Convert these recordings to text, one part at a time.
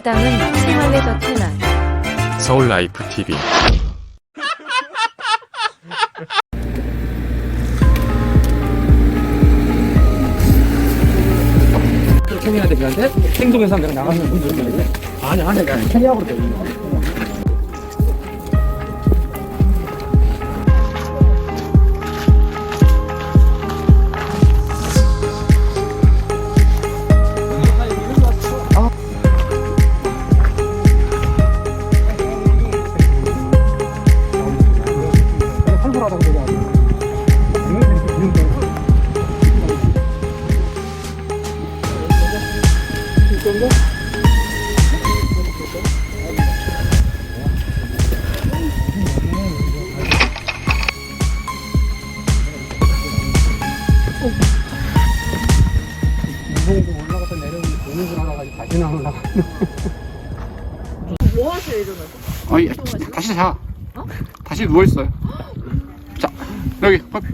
채널당은 생활의 더 채널. 서울 라이프 TV. 청년한테 그한테 행동에서 내가 나가면 문 열면 아니 아니 아니 돼 활발하 무서운 거 올라가서 내려오는 보는 줄 알아가지고 다시 나오려고 뭐 하세요 일어나서? 아니 다시 자 다시 누워있어요 자 여기 커피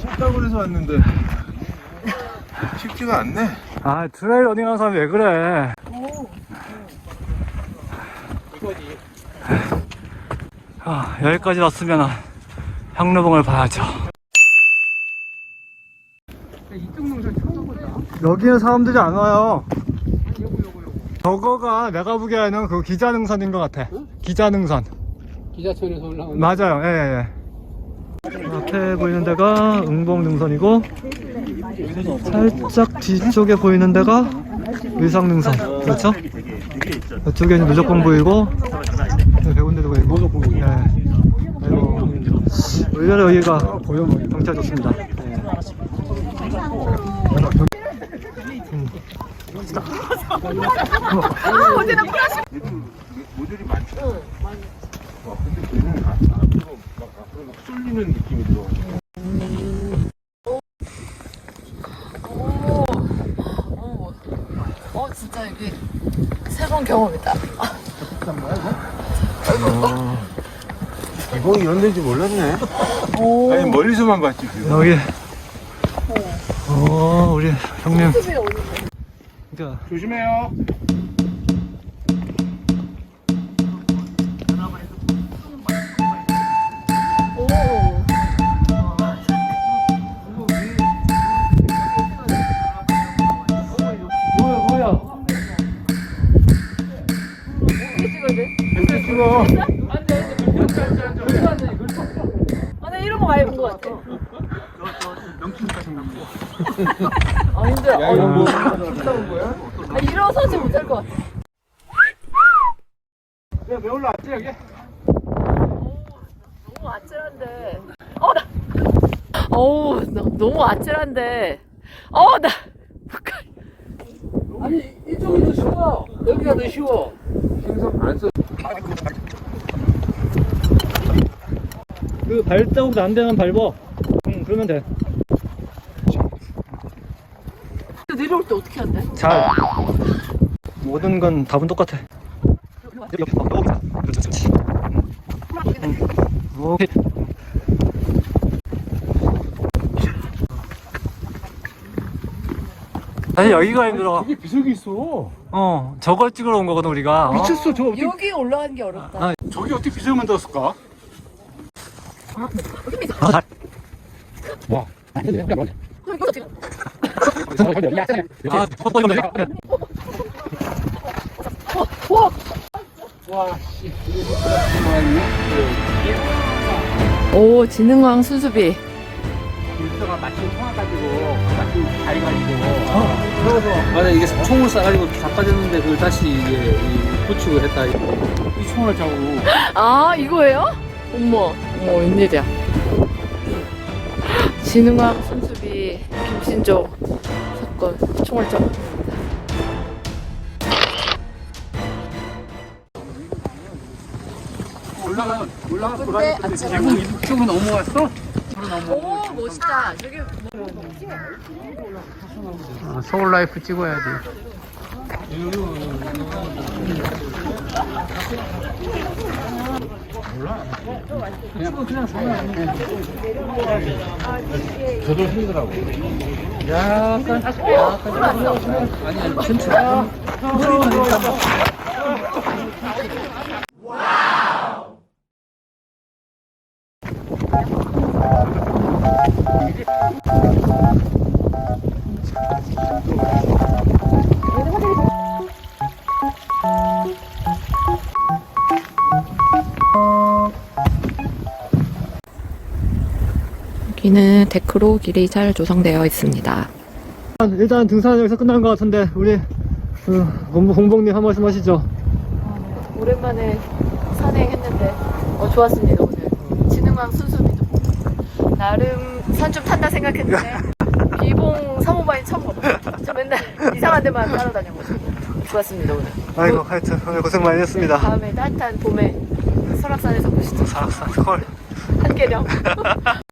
식당을 해서 왔는데 쉽지가 않네. 아 트레일 러닝 하는 사람이 왜 그래? 아, 여기까지 왔으면 향로봉을 봐야죠. 이쪽 처음 여기는 사람들이 안 와요. 저거가 내가 보기에는 그 기자능선인 것 같아. 기자능선 기자촌에서 올라오는 맞아요 예예예 앞에 보이는 데가 응봉능선이고 살짝 뒤쪽에 보이는 데가 의상능선 그렇죠? 이쪽에는 누적봉 보이고 네, 배운데도 보이고 예. 그리고 의외로 여기가 경치가 좋습니다 예. 음. 모듈이 많죠. 와, 근데 걔는 아- 앞으로 막 앞으로 막 쏠리는 느낌이 들어. 어 진짜 이게 새로운 경험이다. 기봉이 이런 데인지 몰랐네. 아니 멀리서만 봤지 지금. 여기 어 우리 형님 그러니까 조심해요 근데 찍어. 아, 나 이런 거 많이 본 것 같아. 아 힘들어. 야 이거 뭐? 아, 일어서지 못할 것 같아. 야 매울라 앉지 여기 너무 아찔한데. 어 나. 어우 나 너무 아찔한데. 어 나. 아니 이쪽이 더 쉬워 여기가 더 쉬워 생선 안 써. 그 발자국 안 되면 밟어. 응 그러면 돼. 내려올 때 어떻게 한대? 잘. 모든 건 답은 똑같아. 오케이. 사실 여기가 힘들어. 이게 비석이 있어 어, 저걸 찍으러 온 거거든, 우리가. 어? 미쳤어 저 어떻게 여기 올라가는 게 어렵다. 아, 저기 어떻게 비석을 만들었을까 아, 와 아, 첫 번째 건데. 오 지능왕 수수비. 빌드가 마침 통화가지고 마침 잘 가지고 그래서 맞아 이게 총을 쏴가지고 다 빠졌는데 그걸 다시 이제 이 붙이고 했다 이 총을 잡고 아 이거예요? 어머 어머 웬일이야. 지능왕 순수비 김신조 사건 총을 잡. 올라가 올라가 돌아야 대구 이쪽으로 넘어왔어? 오 멋있다. 저기 서울 라이프 찍어야지. 그냥 그냥 사면 저도 힘들더라고. 약간 약간. 아니 아니 머 여기는 데크로 길이 잘 조성되어 있습니다. 일단 등산은 여기서 끝난 것 같은데 우리 그 공복, 공복님 한 말씀 하시죠. 오랜만에 산행했는데 어, 좋았습니다 오늘. 진흥왕 순수미도 나름 산 좀 탄다 생각했는데 비봉 3호바인 처음 가봤어요. 저 맨날 이상한 데만 따라다녀가지고 좋았습니다 오늘. 아이고 하여튼 오늘 고생 많이 했습니다. 다음에 따뜻한 봄에 설악산에서 보시죠. 살았어 헐. 한계령.